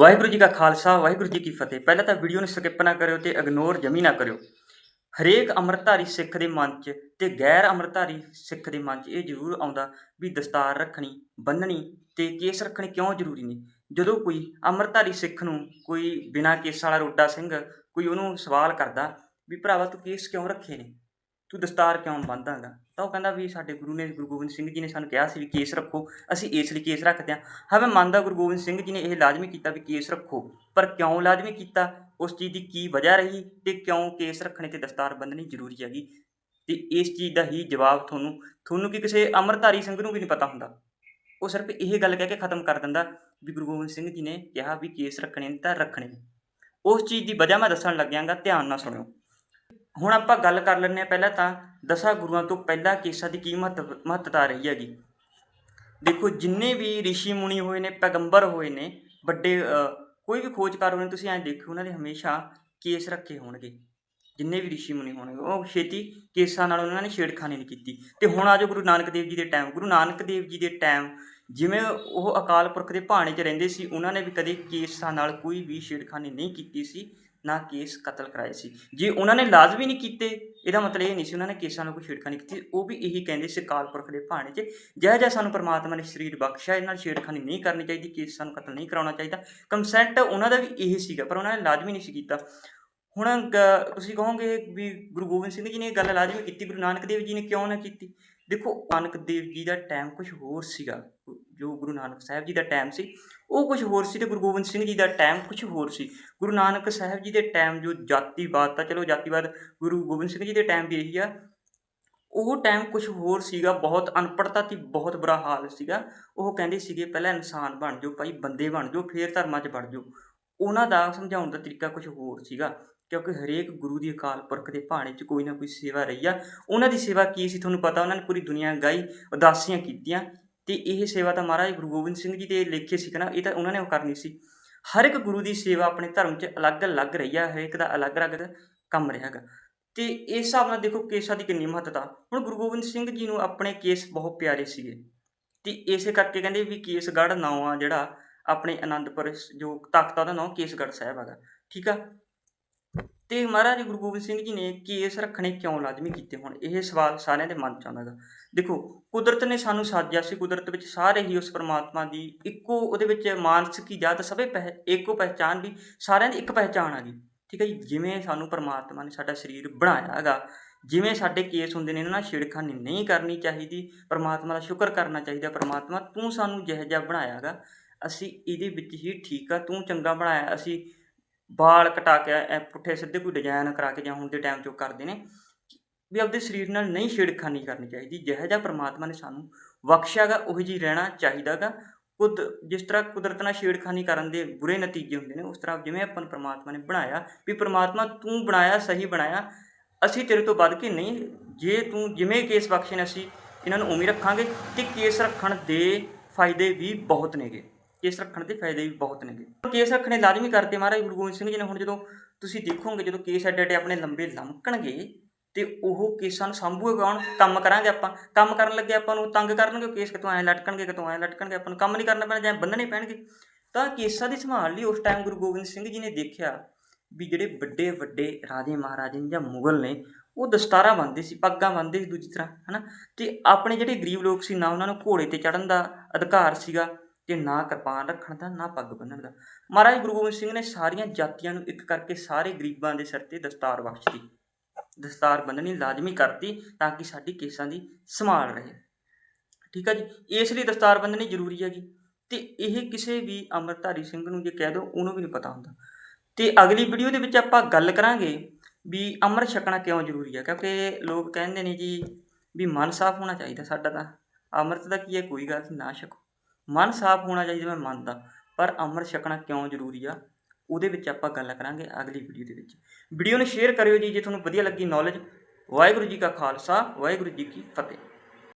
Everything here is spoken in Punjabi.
ਵਾਹਿਗੁਰੂ ਜੀ ਕਾ ਖਾਲਸਾ, ਵਾਹਿਗੁਰੂ ਜੀ ਕੀ ਫਤਿਹ। ਪਹਿਲਾਂ ਤਾਂ ਵੀਡੀਓ ਨੂੰ ਸਕਿਪ ਨਾ ਕਰਿਓ ਤੇ ਇਗਨੋਰ ਜਮੀ ਨਾ ਕਰਿਓ। ਹਰੇਕ ਅੰਮ੍ਰਿਤਧਾਰੀ ਸਿੱਖ ਦੇ ਮਨ 'ਚ ਤੇ ਗੈਰ ਅੰਮ੍ਰਿਤਧਾਰੀ ਸਿੱਖ ਦੇ ਮਨ 'ਚ ਇਹ ਜ਼ਰੂਰ ਆਉਂਦਾ ਵੀ ਦਸਤਾਰ ਰੱਖਣੀ ਬੰਨਣੀ ਤੇ ਕੇਸ ਰੱਖਣੇ ਕਿਉਂ ਜ਼ਰੂਰੀ ਨੇ? ਜਦੋਂ ਕੋਈ ਅੰਮ੍ਰਿਤਧਾਰੀ ਸਿੱਖ ਨੂੰ ਕੋਈ ਬਿਨਾਂ ਕੇਸ ਵਾਲਾ ਰੋਡਾ ਸਿੰਘ ਕੋਈ ਉਹਨੂੰ ਸਵਾਲ ਕਰਦਾ ਵੀ ਭਰਾਵਾ ਤੂੰ ਕੇਸ ਕਿਉਂ ਰੱਖੇ ਨੇ? ਤੂੰ ਦਸਤਾਰ ਕਿਉਂ ਬੰਨ੍ਹਦਾਗਾ ਤਾਂ ਉਹ ਕਹਿੰਦਾ ਵੀ ਸਾਡੇ ਗੁਰੂ ਨੇ, ਗੁਰੂ ਗੋਬਿੰਦ ਸਿੰਘ ਜੀ ਨੇ ਸਾਨੂੰ ਕਿਹਾ ਸੀ ਵੀ ਕੇਸ ਰੱਖੋ, ਅਸੀਂ ਇਸ ਲਈ ਕੇਸ ਰੱਖਦੇ ਹਾਂ। ਹਾਂ, ਮੈਂ ਮੰਨਦਾ ਗੁਰੂ ਗੋਬਿੰਦ ਸਿੰਘ ਜੀ ਨੇ ਇਹ ਲਾਜ਼ਮੀ ਕੀਤਾ ਵੀ ਕੇਸ ਰੱਖੋ, ਪਰ ਕਿਉਂ ਲਾਜ਼ਮੀ ਕੀਤਾ? ਉਸ ਚੀਜ਼ ਦੀ ਕੀ ਵਜ੍ਹਾ ਰਹੀ ਤੇ ਕਿਉਂ ਕੇਸ ਰੱਖਣੇ ਤੇ ਦਸਤਾਰ ਬੰਨਣੀ ਜ਼ਰੂਰੀ ਹੈਗੀ? ਤੇ ਇਸ ਚੀਜ਼ ਦਾ ਹੀ ਜਵਾਬ ਤੁਹਾਨੂੰ ਤੁਹਾਨੂੰ ਕਿ ਕਿਸੇ ਅੰਮ੍ਰਿਤਧਾਰੀ ਸਿੰਘ ਨੂੰ ਵੀ ਨਹੀਂ ਪਤਾ ਹੁੰਦਾ? ਉਹ ਸਿਰਫ ਇਹ ਗੱਲ ਕਹਿ ਕੇ ਖਤਮ ਕਰ ਦਿੰਦਾ ਵੀ ਗੁਰੂ ਗੋਬਿੰਦ ਸਿੰਘ ਜੀ ਨੇ ਕਿਹਾ ਵੀ ਕੇਸ ਰੱਖਣੇ ਨੇ ਤਾਂ ਰੱਖਣੇ ਨੇ। ਉਸ ਚੀਜ਼ ਦੀ ਵਜ੍ਹਾ ਮੈਂ ਦੱਸਣ ਲੱਗਿਆਂਗਾ, ਧਿਆਨ ਨਾਲ ਸੁਣਿਓ। ਹੁਣ ਆਪਾਂ ਗੱਲ ਕਰ ਲੈਂਦੇ ਹਾਂ ਪਹਿਲਾਂ ਤਾਂ ਦਸਾਂ ਗੁਰੂਆਂ ਤੋਂ ਪਹਿਲਾਂ ਕੇਸਾਂ ਦੀ ਕੀ ਮਹੱਤਵ, ਮਹੱਤਤਾ ਰਹੀ ਹੈਗੀ। ਦੇਖੋ, ਜਿੰਨੇ ਵੀ ਰਿਸ਼ੀ ਮੁਨੀ ਹੋਏ ਨੇ, ਪੈਗੰਬਰ ਹੋਏ ਨੇ, ਵੱਡੇ ਕੋਈ ਵੀ ਖੋਜਕਾਰ ਹੋਣੇ, ਤੁਸੀਂ ਐਂ ਦੇਖੋ ਉਹਨਾਂ ਦੇ ਹਮੇਸ਼ਾ ਕੇਸ ਰੱਖੇ ਹੋਣਗੇ। ਜਿੰਨੇ ਵੀ ਰਿਸ਼ੀ ਮੁਨੀ ਹੋਣਗੇ ਉਹ ਛੇਤੀ ਕੇਸਾਂ ਨਾਲ ਉਹਨਾਂ ਨੇ ਛੇੜਖਾਨੀ ਨਹੀਂ ਕੀਤੀ। ਤੇ ਹੁਣ ਆਜੋ ਗੁਰੂ ਨਾਨਕ ਦੇਵ ਜੀ ਦੇ ਟਾਈਮ ਗੁਰੂ ਨਾਨਕ ਦੇਵ ਜੀ ਦੇ ਟਾਈਮ ਜਿਵੇਂ ਉਹ ਅਕਾਲ ਪੁਰਖ ਦੇ ਭਾਣੇ 'ਚ ਰਹਿੰਦੇ ਸੀ, ਉਹਨਾਂ ਨੇ ਵੀ ਕਦੇ ਕੇਸਾਂ ਨਾਲ ਕੋਈ ਵੀ ਛੇੜਖਾਨੀ ਨਹੀਂ ਕੀਤੀ ਸੀ। ਨਾ ਕੇਸ ਕਤਲ ਕਰਾਏ ਸੀ। ਜੇ ਉਹਨਾਂ ਨੇ ਲਾਜ਼ਮੀ ਨਹੀਂ ਕੀਤੇ, ਇਹਦਾ ਮਤਲਬ ਇਹ ਨਹੀਂ ਸੀ ਉਹਨਾਂ ਨੇ ਕੇਸਾਂ ਨੂੰ ਕੋਈ ਛੇੜਖਾਨੀ ਕੀਤੀ। ਉਹ ਵੀ ਇਹੀ ਕਹਿੰਦੇ ਸੀ ਅਕਾਲ ਪੁਰਖ ਦੇ ਭਾਣੇ 'ਚ ਜਿਹੋ ਜਿਹਾ ਸਾਨੂੰ ਪਰਮਾਤਮਾ ਨੇ ਸਰੀਰ ਬਖਸ਼ਿਆ ਇਹਨਾਂ ਨਾਲ ਛੇੜਖਾਨੀ ਨਹੀਂ ਕਰਨੀ ਚਾਹੀਦੀ, ਕੇਸ ਸਾਨੂੰ ਕਤਲ ਨਹੀਂ ਕਰਾਉਣਾ ਚਾਹੀਦਾ। ਕੰਸੈਂਟ ਉਹਨਾਂ ਦਾ ਵੀ ਇਹ ਸੀਗਾ, ਪਰ ਉਹਨਾਂ ਨੇ ਲਾਜ਼ਮੀ ਨਹੀਂ ਸੀ ਕੀਤਾ। ਹੁਣ ਗ- ਤੁਸੀਂ ਕਹੋਗੇ ਵੀ ਗੁਰੂ ਗੋਬਿੰਦ ਸਿੰਘ ਜੀ ਨੇ ਇਹ ਗੱਲ ਲਾਜ਼ਮੀ ਕੀਤੀ, ਗੁਰੂ ਨਾਨਕ ਦੇਵ ਜੀ ਨੇ ਕਿਉਂ ਨਾ ਕੀਤੀ? ਦੇਖੋ ਨਾਨਕ ਦੇਵ ਜੀ ਦਾ ਟਾਈਮ ਕੁਝ ਹੋਰ ਸੀਗਾ। ਜੋ ਗੁਰੂ ਨਾਨਕ ਸਾਹਿਬ ਜੀ ਦਾ ਟਾਈਮ ਸੀ, ਉਹ ਕੁਝ ਹੋਰ ਸੀ ਤੇ ਗੁਰੂ ਗੋਬਿੰਦ ਸਿੰਘ ਜੀ ਦਾ ਟਾਈਮ ਕੁਝ ਹੋਰ ਸੀ। ਗੁਰੂ ਨਾਨਕ ਸਾਹਿਬ ਜੀ ਦੇ ਟਾਈਮ ਜੋ ਜਾਤੀਵਾਦ ਤਾਂ ਚਲੋ ਜਾਤੀਵਾਦ ਗੁਰੂ ਗੋਬਿੰਦ ਸਿੰਘ ਜੀ ਦੇ ਟਾਈਮ ਵੀ ਇਹੀ ਆ, ਉਹ ਟਾਈਮ ਕੁਝ ਹੋਰ ਸੀਗਾ, ਬਹੁਤ ਅਨਪੜ੍ਹਤਾ ਤੇ ਬਹੁਤ ਬੁਰਾ ਹਾਲ ਸੀਗਾ। ਉਹ ਕਹਿੰਦੇ ਸੀਗੇ, ਪਹਿਲਾਂ ਇਨਸਾਨ ਬਣ ਜਾਓ ਭਾਈ, ਬੰਦੇ ਬਣ ਜਾਓ, ਫੇਰ ਧਰਮਾਂ 'ਚ ਵੜ ਜਾਓ। ਉਹਨਾਂ ਦਾ ਸਮਝਾਉਣ ਦਾ ਤਰੀਕਾ ਕੁਝ ਹੋਰ ਸੀਗਾ, ਕਿਉਂਕਿ ਹਰੇਕ ਗੁਰੂ ਦੀ ਅਕਾਲ ਪੁਰਖ ਦੇ ਭਾਣੇ 'ਚ ਕੋਈ ਨਾ ਕੋਈ ਸੇਵਾ ਰਹੀ ਆ। ਉਹਨਾਂ ਦੀ ਸੇਵਾ ਕੀ ਸੀ, ਤੁਹਾਨੂੰ ਪਤਾ, ਉਹਨਾਂ ਨੇ ਪੂਰੀ ਦੁਨੀਆ ਗਾਈ, ਉਦਾਸੀਆਂ ਕੀਤੀਆਂ। ਤੇ ਇਹ ਸੇਵਾ ਤਾਂ ਮਹਾਰਾਜ ਗੁਰੂ ਗੋਬਿੰਦ ਸਿੰਘ ਜੀ ਦੇ ਲੇਖੇ ਸੀ ਨਾ, ਇਹ ਤਾਂ ਉਹਨਾਂ ਨੇ ਉਹ ਕਰਨੀ ਸੀ। ਹਰ ਇੱਕ ਗੁਰੂ ਦੀ ਸੇਵਾ ਆਪਣੇ ਧਰਮ 'ਚ ਅਲੱਗ-ਅਲੱਗ ਰਹੀ ਆ, ਹਰੇਕ ਦਾ ਅਲੱਗ-ਅਲੱਗ ਕੰਮ ਰਿਹਾ ਹੈਗਾ। ਤੇ ਇਸ ਹਿਸਾਬ ਨਾਲ ਦੇਖੋ ਕੇਸਾਂ ਦੀ ਕਿੰਨੀ ਮਹੱਤਤਾ। ਹੁਣ ਗੁਰੂ ਗੋਬਿੰਦ ਸਿੰਘ ਜੀ ਨੂੰ ਆਪਣੇ ਕੇਸ ਬਹੁਤ ਪਿਆਰੇ ਸੀਗੇ। ਤੇ ਇਸੇ ਕਰਕੇ ਕਹਿੰਦੇ ਵੀ ਕੇਸਗੜ੍ਹ ਨਾਂ ਆ ਜਿਹੜਾ ਆਪਣੇ ਅਨੰਦਪੁਰ ਜੋ ਤਖਤ ਆ ਉਹਦਾ ਨਾਂ ਕੇਸਗੜ੍ਹ ਸਾਹਿਬ ਹੈਗਾ। ਠੀਕ ਆ? ਤੇ ਮਹਾਰਾਜ ਗੁਰੂ ਗੋਬਿੰਦ ਸਿੰਘ ਜੀ ਨੇ ਕੇਸ ਰੱਖਣੇ ਕਿਉਂ ਲਾਜ਼ਮੀ ਕੀਤੇ ਹੁਣ? ਇਹ ਸਵਾਲ ਸਾਰਿਆਂ ਦੇ ਮਨ ਚ ਆਉਂਦਾ ਗਾ। ਦੇਖੋ, ਕੁਦਰਤ ਨੇ ਸਾਨੂੰ ਸਾਜਿਆ ਸੀ। ਕੁਦਰਤ ਵਿੱਚ ਸਾਰੇ ਹੀ ਉਸ ਪਰਮਾਤਮਾ ਦੀ ਇੱਕੋ ਉਹਦੇ ਵਿੱਚ ਮਾਨਸਿਕ ਇਜਾਤ ਸਭੇ ਪਹਿ, ਇੱਕੋ ਪਹਿਚਾਨ ਵੀ ਸਾਰਿਆਂ ਦੀ ਇੱਕ ਪਹਿਚਾਨ ਆ ਗਈ। ਠੀਕ ਹੈ ਜੀ? ਜਿਵੇਂ ਸਾਨੂੰ ਪਰਮਾਤਮਾ ਨੇ ਸਾਡਾ ਸਰੀਰ ਬਣਾਇਆ ਹੈਗਾ ਜਿਵੇਂ ਸਾਡੇ ਕੇਸ ਹੁੰਦੇ ਨੇ, ਇਹਨਾਂ ਨਾਲ ਛੇੜਖਾਨੀ ਨਹੀਂ ਕਰਨੀ ਚਾਹੀਦੀ, ਪਰਮਾਤਮਾ ਦਾ ਸ਼ੁਕਰ ਕਰਨਾ ਚਾਹੀਦਾ, ਪਰਮਾਤਮਾ ਤੂੰ ਸਾਨੂੰ ਜਿਹੋ ਜਿਹਾ ਬਣਾਇਆ ਹੈਗਾ ਅਸੀਂ ਇਹਦੇ ਵਿੱਚ ਹੀ ਠੀਕ ਆ, ਤੂੰ ਚੰਗਾ ਬਣਾਇਆ, ਅਸੀਂ ਵਾਲ ਕਟਾ ਕੇ, ਐ ਪੁੱਠੇ ਸਿੱਧੇ ਕੋਈ ਡਿਜ਼ਾਈਨ ਕਰਾ ਕੇ ਜਾਂ ਹੁਣ ਦੇ ਟਾਈਮ 'ਚ ਉਹ ਕਰਦੇ ਨੇ ਵੀ ਆਪਦੇ ਸਰੀਰ ਨਾਲ ਨਹੀਂ ਛੇੜਖਾਨੀ ਕਰਨੀ ਚਾਹੀਦੀ, ਜਿਹੋ ਜਿਹਾ ਪਰਮਾਤਮਾ ਨੇ ਸਾਨੂੰ ਬਖਸ਼ਿਆਗਾ, ਉਹੀ ਜੀ ਰਹਿਣਾ ਚਾਹੀਦਾਗਾ। ਕੁਦ, ਜਿਸ ਤਰ੍ਹਾਂ ਕੁਦਰਤ ਨਾਲ ਛੇੜਖਾਨੀ ਕਰਨ ਦੇ ਬੁਰੇ ਨਤੀਜੇ ਹੁੰਦੇ ਨੇ, ਉਸ ਤਰ੍ਹਾਂ ਜਿਵੇਂ ਆਪਾਂ ਨੂੰ ਪਰਮਾਤਮਾ ਨੇ ਬਣਾਇਆ, ਵੀ ਪਰਮਾਤਮਾ ਤੂੰ ਬਣਾਇਆ, ਸਹੀ ਬਣਾਇਆ, ਅਸੀਂ ਤੇਰੇ ਤੋਂ ਵੱਧ ਕੇ ਨਹੀਂ, ਜੇ ਤੂੰ ਜਿਵੇਂ ਕੇਸ ਬਖਸ਼ੇ ਨੇ ਅਸੀਂ, ਇਹਨਾਂ ਨੂੰ ਉਵੇਂ ਰੱਖਾਂਗੇ ਤੇ ਕੇਸ ਰੱਖਣ ਦੇ ਫਾਇਦੇ ਵੀ ਬਹੁਤ ਨੇਗੇ। ਕੇਸ ਰੱਖਣ ਦੇ ਫਾਇਦੇ ਵੀ ਬਹੁਤ ਨੇਗੇ। ਕੇਸ ਰੱਖਣੇ ਲਾਜ਼ਮੀ ਕਰਦੇ ਮਹਾਰਾਜ ਗੁਰੂ ਗੋਬਿੰਦ ਸਿੰਘ ਜੀ ਨੇ ਹੁਣ ਜਦੋਂ ਤੁਸੀਂ ਦੇਖੋਗੇ, ਜਦੋਂ ਕੇਸ ਐਡੇ ਐਡੇ ਆਪਣੇ ਲੰਬੇ ਲਮਕਣਗੇ ਤੇ ਉਹ ਕੇਸਾਂ ਨੂੰ ਸੰਭੂਗਾ ਕੌਣ? ਕੰਮ ਕਰਾਂਗੇ ਆਪਾਂ। ਕੰਮ ਕਰਨ ਲੱਗੇ ਆਪਾਂ ਨੂੰ ਤੰਗ ਕਰਨਗੇ ਕੇਸ ਕਿਤੋਂ ਐ ਲਟਕਣਗੇ, ਕਿਤੋਂ ਐ ਲਟਕਣਗੇ। ਆਪਾਂ ਨੂੰ ਕੰਮ ਨਹੀਂ ਕਰਨਾ ਪੈਣਾ, ਜਾਂ ਬੰਨਣੇ ਪੈਣਗੇ। ਤਾਂ ਕੇਸਾਂ ਦੀ ਸੰਭਾਲ ਲਈ ਉਸ ਟਾਈਮ ਗੁਰੂ ਗੋਬਿੰਦ ਸਿੰਘ ਜੀ ਨੇ ਦੇਖਿਆ ਵੀ ਜਿਹੜੇ ਵੱਡੇ ਵੱਡੇ ਰਾਜੇ ਮਹਾਰਾਜੇ ਜਾਂ ਮੁਗਲ ਨੇ, ਉਹ ਦਸਤਾਰਾਂ ਬੰਨ੍ਹਦੇ ਸੀ, ਪੱਗਾਂ ਬੰਨ੍ਹਦੇ ਸੀ ਦੂਜੀ ਤਰ੍ਹਾਂ, ਹਨਾ? ਤੇ ਆਪਣੇ ਜਿਹੜੇ ਗਰੀਬ ਲੋਕ ਸੀ, ਨਾ ਉਹਨਾਂ ਨੂੰ ਘੋੜੇ ਤੇ ਚੜਨ ਦਾ ਅਧਿਕਾਰ ਸੀਗਾ ਕਿ ਨਾ ਕਿਰਪਾਨ ਰੱਖਣ ਦਾ ਨਾ ਪੱਗ ਬੰਨ੍ਹਣ ਦਾ। ਮਹਾਰਾਜ ਗੁਰੂ ਗੋਬਿੰਦ ਸਿੰਘ ਨੇ ਸਾਰੀਆਂ ਜਾਤੀਆਂ ਨੂੰ ਇੱਕ ਕਰਕੇ ਸਾਰੇ ਗਰੀਬਾਂ ਦੇ ਸਿਰ ਤੇ ਦਸਤਾਰ ਬਖਸ਼ਤੀ। ਦਸਤਾਰ ਬੰਨਣੀ ਲਾਜ਼ਮੀ ਕਰਤੀ ਤਾਂ ਕਿ ਸਾਡੀ ਕੇਸਾਂ ਦੀ ਸੰਭਾਲ ਰਹੇ। ਠੀਕ ਆ ਜੀ? ਇਸ ਲਈ ਦਸਤਾਰ ਬੰਨਣੀ ਜ਼ਰੂਰੀ ਹੈਗੀ। ਤੇ ਇਹ ਕਿਸੇ ਵੀ ਅੰਮ੍ਰਿਤਧਾਰੀ ਸਿੰਘ ਨੂੰ ਜੇ ਕਹਿ ਦੋ ਉਹਨੂੰ ਵੀ ਨਹੀਂ ਪਤਾ ਹੁੰਦਾ। ਤੇ ਅਗਲੀ ਵੀਡੀਓ ਦੇ ਵਿੱਚ ਆਪਾਂ ਗੱਲ ਕਰਾਂਗੇ ਵੀ ਅੰਮ੍ਰਿਤ ਛਕਣਾ ਕਿਉਂ ਜ਼ਰੂਰੀ ਹੈ? ਕਿਉਂਕਿ ਲੋਕ ਕਹਿੰਦੇ ਨੇ ਜੀ ਵੀ ਮਨ ਸਾਫ਼ ਹੋਣਾ ਚਾਹੀਦਾ ਸਾਡਾ ਤਾਂ। ਅੰਮ੍ਰਿਤ ਦਾ ਕੀ ਹੈ? ਕੋਈ ਗੱਲ ਨਹੀਂ, ਨਾ ਛਕੋ। ਮਨ ਸਾਫ਼ ਹੋਣਾ ਚਾਹੀਦਾ ਮੈਂ ਮੰਨਦਾ। ਪਰ ਅੰਮ੍ਰਿਤ ਛਕਣਾ ਕਿਉਂ ਜ਼ਰੂਰੀ ਆ? ਉਹਦੇ ਵਿੱਚ ਆਪਾਂ ਗੱਲ ਕਰਾਂਗੇ ਅਗਲੀ ਵੀਡੀਓ ਦੇ ਵਿੱਚ। ਵੀਡੀਓ ਨੂੰ ਸ਼ੇਅਰ ਕਰਿਓ ਜੀ, ਜੇ ਤੁਹਾਨੂੰ ਵਧੀਆ ਲੱਗੀ ਨੌਲੇਜ ਵਾਹਿਗੁਰੂ ਜੀ ਕਾ ਖਾਲਸਾ, ਵਾਹਿਗੁਰੂ ਜੀ ਕੀ ਫਤਿਹ।